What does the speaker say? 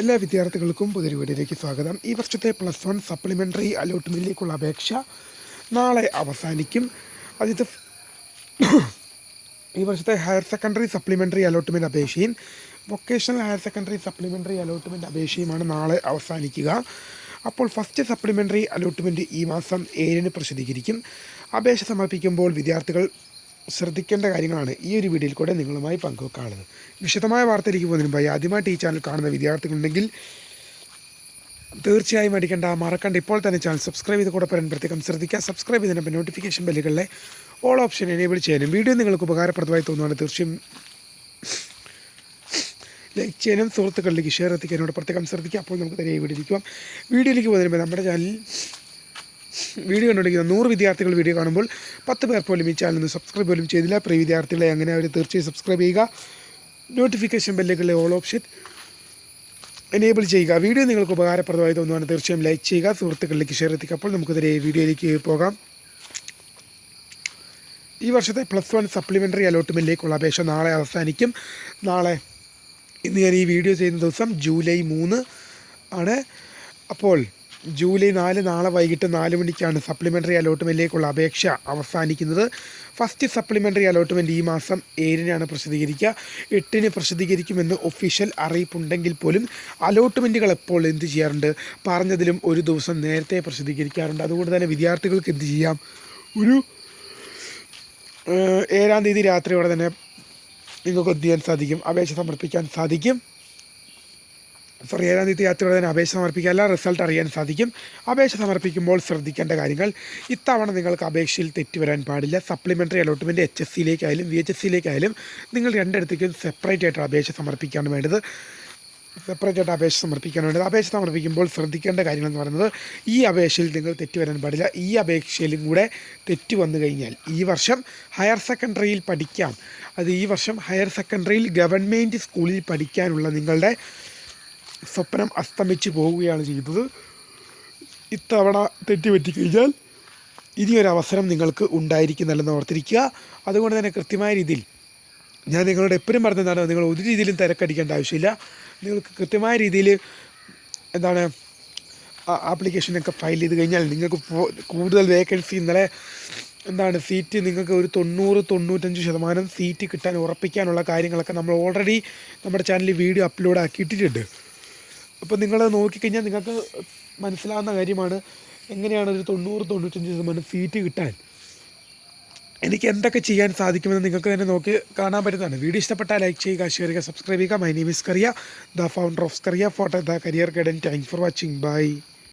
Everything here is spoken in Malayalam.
എല്ലാ വിദ്യാർത്ഥികൾക്കും പുതിയൊരു വീഡിയോയിലേക്ക് സ്വാഗതം. ഈ വർഷത്തെ പ്ലസ് വൺ സപ്ലിമെന്ററി അലോട്ട്മെന്റിലേക്കുള്ള അപേക്ഷ നാളെ അവസാനിക്കും. അതിത് ഈ വർഷത്തെ ഹയർ സെക്കൻഡറി സപ്ലിമെന്ററി അലോട്ട്മെന്റ് അപേക്ഷയും vocational higher secondary supplementary allotment അപേക്ഷയുമാണ് നാളെ അവസാനിക്കുക. അപ്പോൾ ഫസ്റ്റ് സപ്ലിമെന്ററി അലോട്ട്മെന്റ് ഈ മാസം ഏഴിന് പ്രസിദ്ധീകരിക്കും. അപേക്ഷ സമർപ്പിക്കുമ്പോൾ വിദ്യാർത്ഥികൾ ശ്രദ്ധിക്കേണ്ട കാര്യങ്ങളാണ് ഈ ഒരു വീഡിയോയിൽ കൂടെ നിങ്ങളുമായി പങ്കുവെക്കാനുള്ളത്. വിശദമായ വാർത്തയിലേക്ക് പോകുന്നതിന് മുമ്പായി ആദ്യമായിട്ട് ഈ ചാനൽ കാണുന്ന വിദ്യാർത്ഥികളുണ്ടെങ്കിൽ തീർച്ചയായും അടിക്കേണ്ട. മറക്കണ്ട. ഇപ്പോൾ തന്നെ ചാനൽ സബ്സ്ക്രൈബ് ചെയ്ത് കൂടെ പറയാൻ പ്രത്യേകം ശ്രദ്ധിക്കുക സബ്സ്ക്രൈബ് ചെയ്തതിനൊപ്പം നോട്ടിഫിക്കേഷൻ ബെല്ലുകളിലെ ഓൾ ഓപ്ഷൻ എനേബിൾ ചെയ്യാനും വീഡിയോ നിങ്ങൾക്ക് ഉപകാരപ്രദമായി തോന്നുവാണ് തീർച്ചയായും ലൈക്ക് ചെയ്യാനും സുഹൃത്തുക്കളിലേക്ക് ഷെയർ എത്തിക്കാനോട് പ്രത്യേകം ശ്രദ്ധിക്കുക അപ്പോൾ നമുക്ക് തന്നെ ഈ വീഡിയോ പോകാം. വീഡിയോയിലേക്ക് പോകുന്നതിന് നമ്മുടെ ചാനലിൽ വീഡിയോ കണ്ടുകൊണ്ടിരിക്കുന്ന നൂറ് വിദ്യാർത്ഥികൾ വീഡിയോ കാണുമ്പോൾ പത്ത് പേർ പോലും ഈ ചാനൽ ഒന്ന് സബ്സ്ക്രൈബ് പോലും ചെയ്തില്ല. പ്രിയ വിദ്യാർത്ഥികളെ അങ്ങനെ അവർ തീർച്ചയായും സബ്സ്ക്രൈബ് ചെയ്യുക? നോട്ടിഫിക്കേഷൻ ബെല്ലുകളിലെ ഓൾ ഓപ്ഷൻ എനേബിൾ ചെയ്യുക. വീഡിയോ നിങ്ങൾക്ക് ഉപകാരപ്രദമായി തോന്നുവാണ് തീർച്ചയായും ലൈക്ക് ചെയ്യുക. സുഹൃത്തുക്കളിലേക്ക് ഷെയർ എത്തിക്കുക. അപ്പോൾ നമുക്കിതിരെ വീഡിയോയിലേക്ക് പോകാം. ഈ വർഷത്തെ പ്ലസ് വൺ സപ്ലിമെന്ററി അലോട്ട്മെന്റിലേക്കുള്ള അപേക്ഷ നാളെ അവസാനിക്കും. നാളെ ഇന്ന് ഞാൻ ഈ വീഡിയോ ചെയ്യുന്ന ദിവസം ജൂലൈ മൂന്ന് ആണ്. അപ്പോൾ ജൂലൈ നാല് നാളെ വൈകിട്ട് നാല് മണിക്കാണ് സപ്ലിമെന്ററി അലോട്ട്മെന്റിലേക്കുള്ള അപേക്ഷ അവസാനിക്കുന്നത്. ഫസ്റ്റ് സപ്ലിമെന്ററി അലോട്ട്മെന്റ് ഈ മാസം ഏഴിനാണ് പ്രസിദ്ധീകരിക്കുക. എട്ടിന് പ്രസിദ്ധീകരിക്കുമെന്ന് ഒഫീഷ്യൽ അറിയിപ്പുണ്ടെങ്കിൽ പോലും അലോട്ട്മെന്റുകൾ എപ്പോൾ എന്ത് ചെയ്യാറുണ്ട്? പറഞ്ഞതിലും ഒരു ദിവസം നേരത്തെ പ്രസിദ്ധീകരിക്കാറുണ്ട്. അതുകൊണ്ട് തന്നെ വിദ്യാർത്ഥികൾക്ക് എന്ത് ചെയ്യാം? ഒരു ഏഴാം തീയതി രാത്രിയോടെ തന്നെ നിങ്ങൾക്ക് എന്ത് ചെയ്യാൻ സാധിക്കും? അപേക്ഷ സമർപ്പിക്കാൻ സാധിക്കും. സോറി ഏഴാം തീയതി യാത്രയോടെ തന്നെ അപേക്ഷ സമർപ്പിക്കുക എല്ലാ റിസൾട്ട് അറിയാൻ സാധിക്കും. അപേക്ഷ സമർപ്പിക്കുമ്പോൾ ശ്രദ്ധിക്കേണ്ട കാര്യങ്ങൾ ഇത്തവണ നിങ്ങൾക്ക് അപേക്ഷയിൽ തെറ്റ് വരാൻ പാടില്ല സപ്ലിമെന്ററി അലോട്ട്മെന്റ് എച്ച് എസ് സിയിലേക്കായാലും വി എച്ച് എസ് സിയിലേക്കായാലും നിങ്ങൾ രണ്ടിടത്തേക്കും സെപ്പറേറ്റ് ആയിട്ട് അപേക്ഷ സമർപ്പിക്കാണ് വേണ്ടത്. സെപ്പറേറ്റ് ആയിട്ട് അപേക്ഷ സമർപ്പിക്കാൻ വേണ്ടത്. അപേക്ഷ സമർപ്പിക്കുമ്പോൾ ശ്രദ്ധിക്കേണ്ട കാര്യങ്ങൾ എന്ന് പറയുന്നത് ഈ അപേക്ഷയിൽ നിങ്ങൾ തെറ്റ് വരാൻ പാടില്ല. ഈ അപേക്ഷയിലും കൂടെ തെറ്റ് വന്നു കഴിഞ്ഞാൽ ഈ വർഷം ഹയർ സെക്കൻഡറിയിൽ പഠിക്കാം. അത് ഈ വർഷം ഹയർ സെക്കൻഡറിയിൽ ഗവൺമെന്റ് സ്കൂളിൽ പഠിക്കാനുള്ള നിങ്ങളുടെ സ്വപ്നം അസ്തമിച്ച് പോവുകയാണ് ചെയ്തത്. ഇത്തവണ തെറ്റുപറ്റിക്കഴിഞ്ഞാൽ ഇനിയൊരു അവസരം നിങ്ങൾക്ക് ഉണ്ടായിരിക്കുന്നില്ലെന്ന് ഓർത്തിരിക്കുക. അതുകൊണ്ട് തന്നെ കൃത്യമായ രീതിയിൽ ഞാൻ നിങ്ങളോട് എപ്പോഴും പറഞ്ഞതാണ് നിങ്ങൾ ഒരു രീതിയിലും തിരക്കടിക്കേണ്ട ആവശ്യമില്ല. നിങ്ങൾക്ക് കൃത്യമായ രീതിയിൽ എന്താണ് ആപ്ലിക്കേഷനൊക്കെ ഫയൽ ചെയ്ത് കഴിഞ്ഞാൽ നിങ്ങൾക്ക് കൂടുതൽ വേക്കൻസി ഇന്നലെ എന്താണ് സീറ്റ് നിങ്ങൾക്ക് ഒരു തൊണ്ണൂറ് തൊണ്ണൂറ്റഞ്ച് ശതമാനം സീറ്റ് കിട്ടാൻ ഉറപ്പിക്കാനുള്ള കാര്യങ്ങളൊക്കെ നമ്മൾ ഓൾറെഡി നമ്മുടെ ചാനലിൽ വീഡിയോ അപ്ലോഡ് ആക്കിയിട്ടിട്ടുണ്ട് അപ്പോൾ നിങ്ങൾ നോക്കിക്കഴിഞ്ഞാൽ നിങ്ങൾക്ക് മനസ്സിലാവുന്ന കാര്യമാണ് എങ്ങനെയാണ് ഒരു തൊണ്ണൂറ് തൊണ്ണൂറ്റഞ്ച് ശതമാനം സീറ്റ് കിട്ടാൻ? എനിക്ക് എന്തൊക്കെ ചെയ്യാൻ സാധിക്കുമെന്ന് നിങ്ങൾക്ക് തന്നെ നോക്കി കാണാൻ പറ്റുന്നതാണ്. വീഡിയോ ഇഷ്ടപ്പെട്ടാൽ ലൈക്ക് ചെയ്യുക ഷെയർ ചെയ്യുക സബ്സ്ക്രൈബ് ചെയ്യുക. My name is Kariya the founder of Kariya photo the career guidance thanks for watching bye